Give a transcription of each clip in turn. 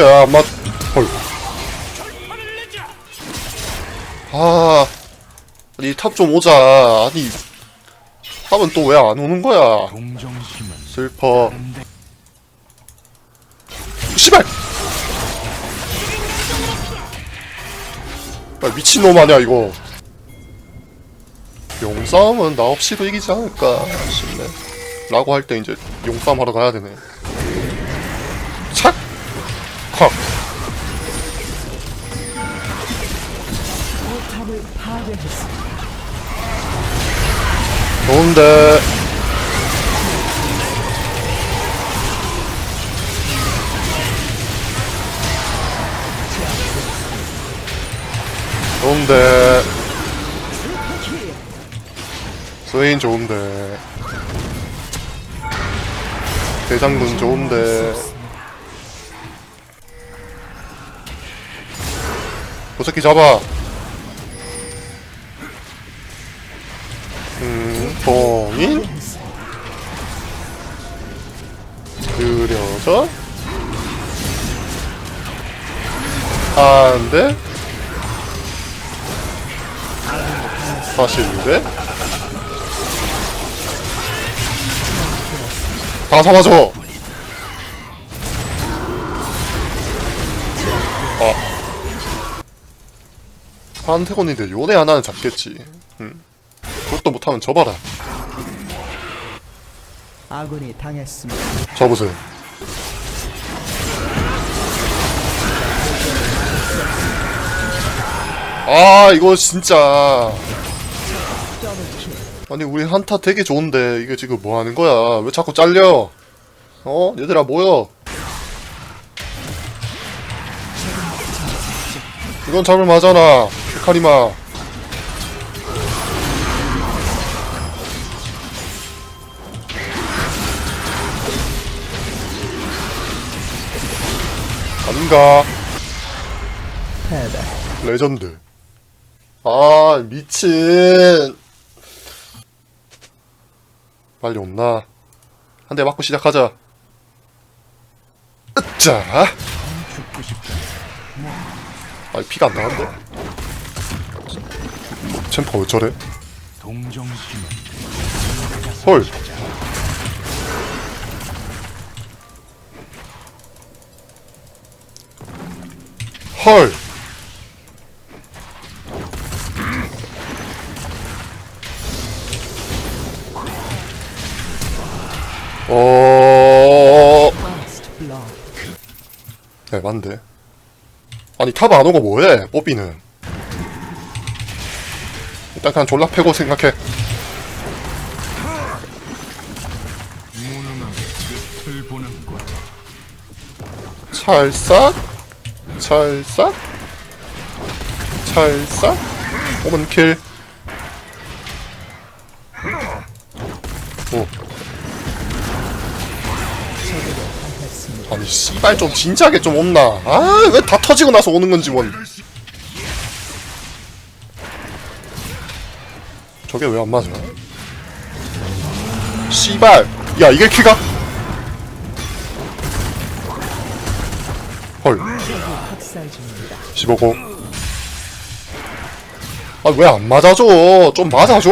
안 맞, 헐. 아, 아니, 탑 좀 오자. 아니, 탑은 또 왜 안 오는 거야? 슬퍼. 씨발! 아, 미친놈 아니야, 이거. 용싸움은 나 없이도 이기지 않을까 싶네. 라고 할 때 이제 용싸움 하러 가야 되네. 좋은데. 좋은데. 스웨인 좋은데. 대장군 좋은데. 도새끼 잡아. 봉인. 그려져. 안 돼. 사실인데? 다 잡아줘! 아. 한태곤인데 요네 하나는 잡겠지. 음. 그것도 못하면 접어라. 아군이 당했습니다. 접으세요. 아, 이거 진짜. 아니, 우리 한타 되게 좋은데, 이게 지금 뭐 하는 거야? 왜 자꾸 잘려? 어? 얘들아, 모여. 이건 잡을 맞잖아. 카리마. 패배. 레전드. 아, 미친. 빨리 없나? 한 대 맞고 시작하자. 으짜! 죽고 싶다. 아, 피가 안 나는데? 챔퍼 왜 저래? 헐. 헐. 어. 네, 맞는데. 아니, 탑 안 오고 뭐해, 뽀삐는. 일단 그냥 졸라 패고 생각해. 찰싹 찰싹 찰싹 오면 킬. 오. 아니 씨발 좀 진지하게 좀 온나. 아 왜 다 터지고 나서 오는 건지 뭔. 저게 왜 안 맞아? 씨발! 야 이게 키가? 헐 중입니다. 15고 아 왜 안 맞아줘 좀 맞아줘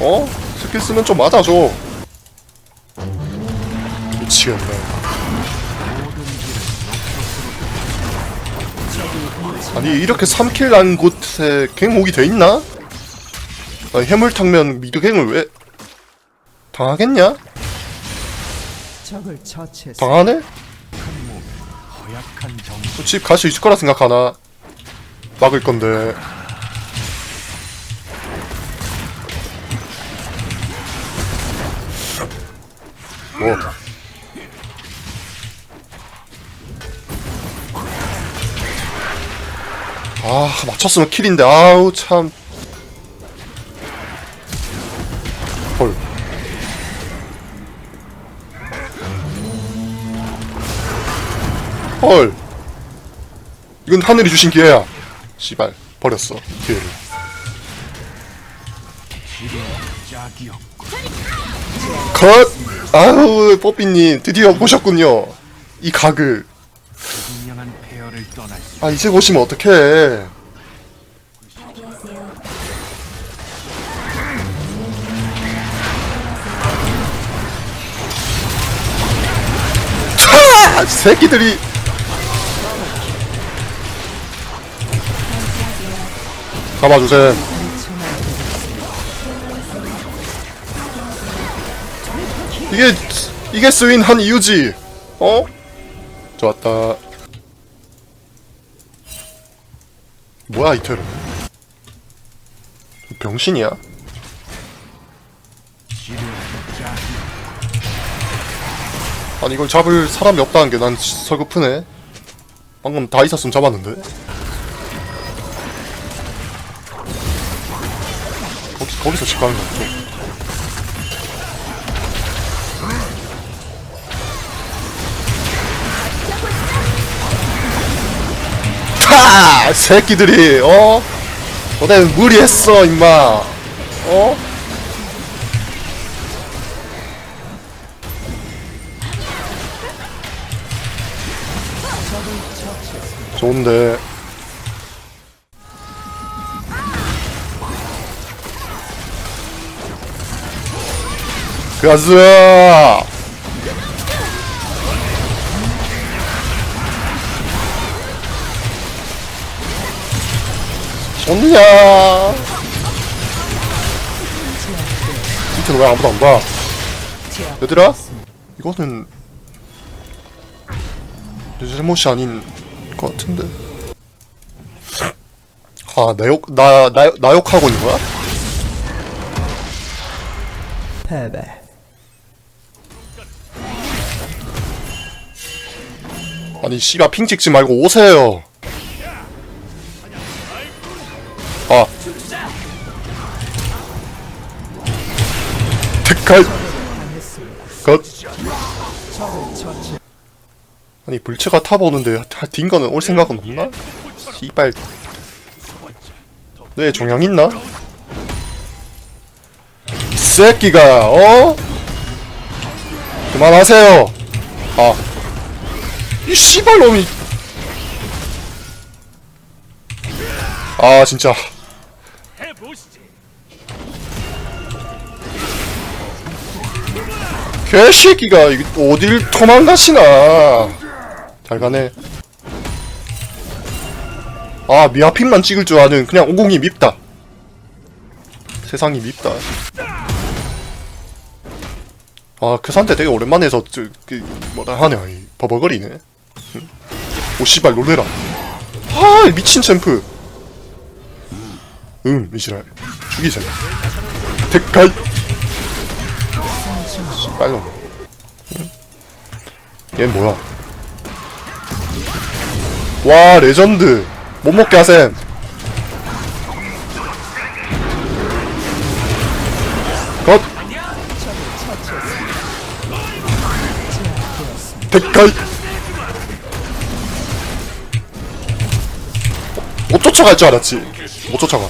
어? 스킬 쓰면 좀 맞아줘 미치겠네 아니 이렇게 3킬 난 곳에 갱목이 돼 있나? 아니, 해물탕면 미드갱을 왜 당하겠냐? 적을 처치했습니다. 당하네? 집 갈 수 있을 거라 생각하나? 막을 건데. 뭐? 아, 맞췄으면 킬인데, 아우, 참. 헐. 헐. 이건 하늘이 주신 기회야. 씨발 버렸어 기회를. 컷. 아우 뽀삐님 드디어 보셨군요. 이 각을 아 이제 보시면 어떡해 차! 새끼들이 잡아주세요. 이게 이게 스윈 한 이유지. 어? 좋았다. 뭐야 이 테러. 병신이야? 아니 이걸 잡을 사람이 없다는 게 난 서글프네. 방금 다 있었으면 잡았는데 거기, 거기서 거 없죠 타! 새끼들이 어? 너네 무리했어 임마 어? 좋은데 가자. 좋냐 진짜 왜 아무도 안 봐? 얘들아? 이거는 내 잘못이 아닌 것 같은데. 아, 나 욕, 나, 나, 나 욕하고 있는 거야? 패배. 아니, 씨가 핑 찍지 말고 오세요. 아. 택할. 것. 아니, 불체가 타보는데, 딩거는 올 생각은 없나? 씨발. 내 종양 있나? 이 새끼가, 어? 그만하세요. 아. 이 씨발 놈이. 아 진짜. 개새끼가 어딜 도망가시나. 잘 가네. 아 미아핀만 찍을 줄 아는 그냥 오공이 밉다. 세상이 밉다. 아 그 상태 되게 오랜만에 해서 저, 그, 뭐라 하냐 이 버벅거리네. 응? 오 씨발 놀래라. 아 미친 챔프. 응 이지랄. 죽이자 대가이 씨발놈. 응? 얘 뭐야? 와 레전드. 못 먹게 하셈. 컷. 대가이 쫓아갈 줄 알았지. 못 쫓아가.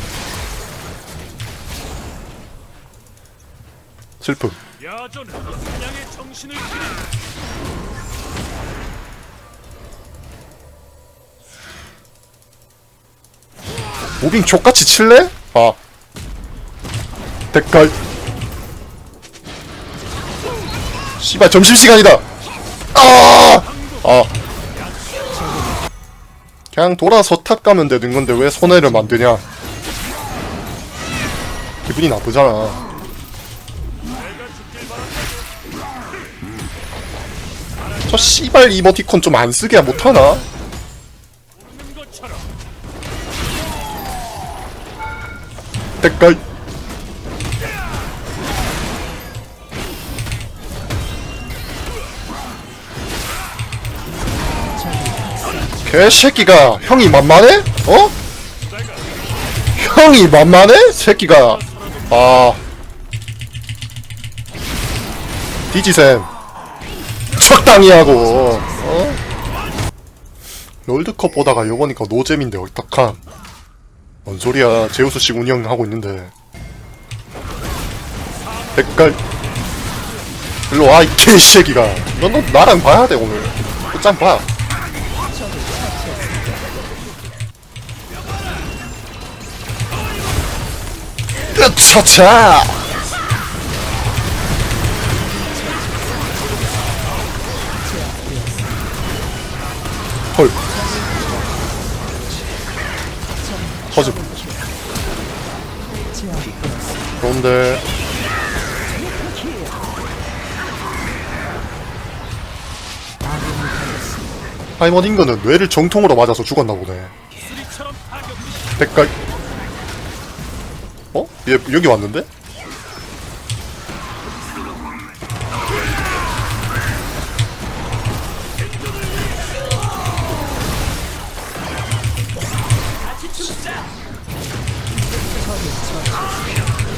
슬픔. 무빙 족같이 칠래? 아. 대가이 씨발 점심시간이다. 아! 아 그냥 돌아서 탑 가면 되는 건데 왜 손해를 만드냐? 기분이 나쁘잖아. 저 씨발 이모티콘 좀 안 쓰게 못하나? 것처 개새끼가 형이 만만해? 어? 형이 만만해? 새끼가. 아. 디지샘 적당히 하고. 어? 롤드컵 보다가 요거니까 노잼인데 어떡함. 뭔 소리야. 제우스 씨 운영하고 있는데. 백갈. 일로 와 이 개새끼가. 너, 너 나랑 봐야 돼 오늘. 끝장 봐 차차 헐 아군이 당했습니다. 하이먼 인거는 뇌를 정통으로 맞아서 죽었나 보네. 대깔 어? 얘 여기 왔는데?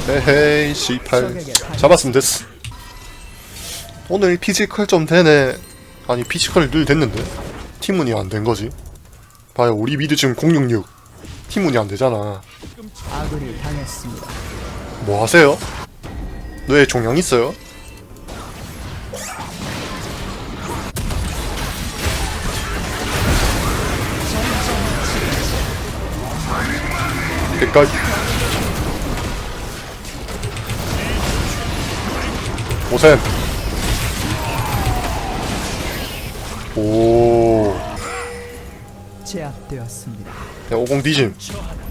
에헤이 C8 잡았으면 됐어. 오늘 피지컬 좀 되네. 아니 피지컬 늘 됐는데? 팀문이 안된 거지? 봐요 우리 미드 지금 066 팀문이 안 되잖아 아군이 당했습니다. 뭐 하세요? 뇌에 종양 있어요? 끝까지 오셈 오 제압되었습니다. 야, 오공 뒤짐.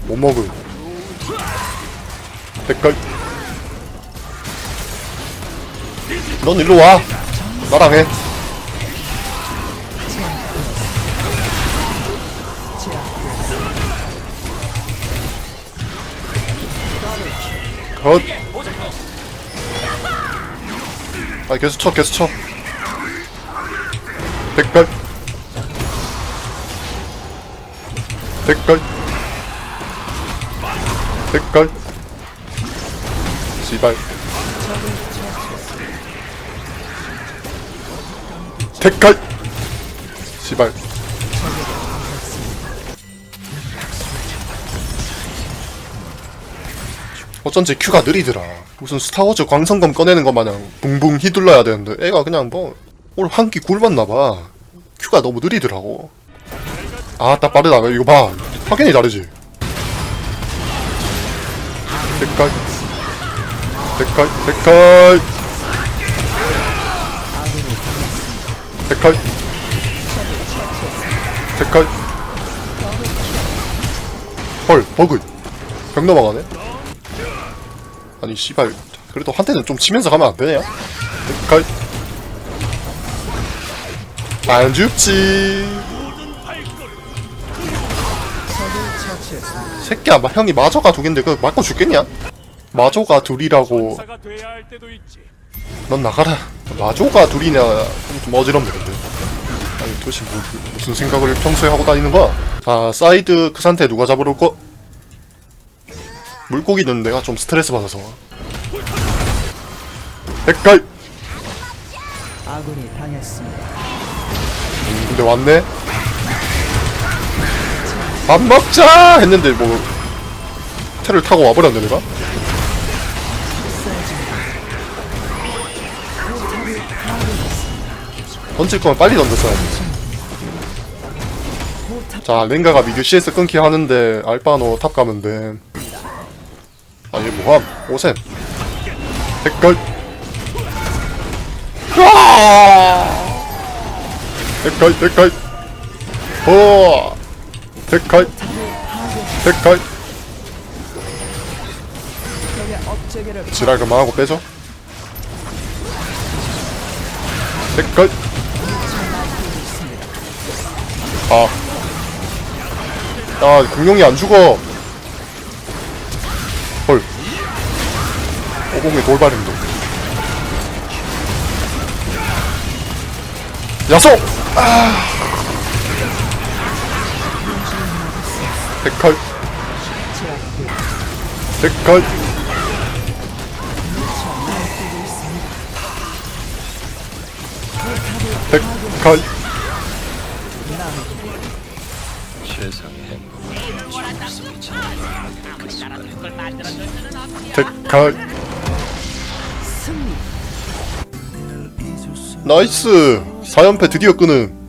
못 먹음. 백걸. 넌 일로 와. 나랑 해. 컷. 아 계속 쳐 계속 쳐 백걸 백걸 씨발. 백걸 씨발. 어쩐지 큐가 느리더라. 무슨 스타워즈 광선검 꺼내는 것 마냥 붕붕 휘둘러야 되는데 애가 그냥 뭐 오늘 한 끼 굶었나봐. 큐가 너무 느리더라고 아딱 빠르다. 이거 봐. 확연히 다르지. 백걸 백걸 백걸 백걸 백걸 헐 버그. 벽 넘어가네. 아니 씨발. 그래도 한 대는 좀 치면서 가면 안 되냐? 백걸 안 죽지 새끼야 마, 형이 마저가 두 갠데 그거 맞고 죽겠냐? 마조가 둘이라고 사가 돼야 할 때도 있지. 넌 나가라 마조가 둘이냐 좀 어지럽네 근데 아니 도대체 뭐, 무슨 생각을 평소에 하고 다니는 거야 자 사이드 그 상태 누가 잡으러 올 거? 물고기는 내가 좀 스트레스 받아서 백갈 아군이 당했습니다. 음, 근데 왔네 밥 먹자! 했는데 뭐 테를 타고 와버렸네 내가? 던질 거면 빨리 던졌어야지. 자 랭가가 미드 CS 끊기 하는데 알바노 탑 가면 돼. 아얘 뭐함? 오셈. 백걸! 백걸 백걸 오 적의 업체계를 지랄 그만하고 빼줘 백걸 아. 야, 공룡이 안 죽어. 헐. 오공의 돌발 행동. 야소! 아. 백컬. 백컬. 백컬. 백컬. 나이스! 4연패 드디어 끄는.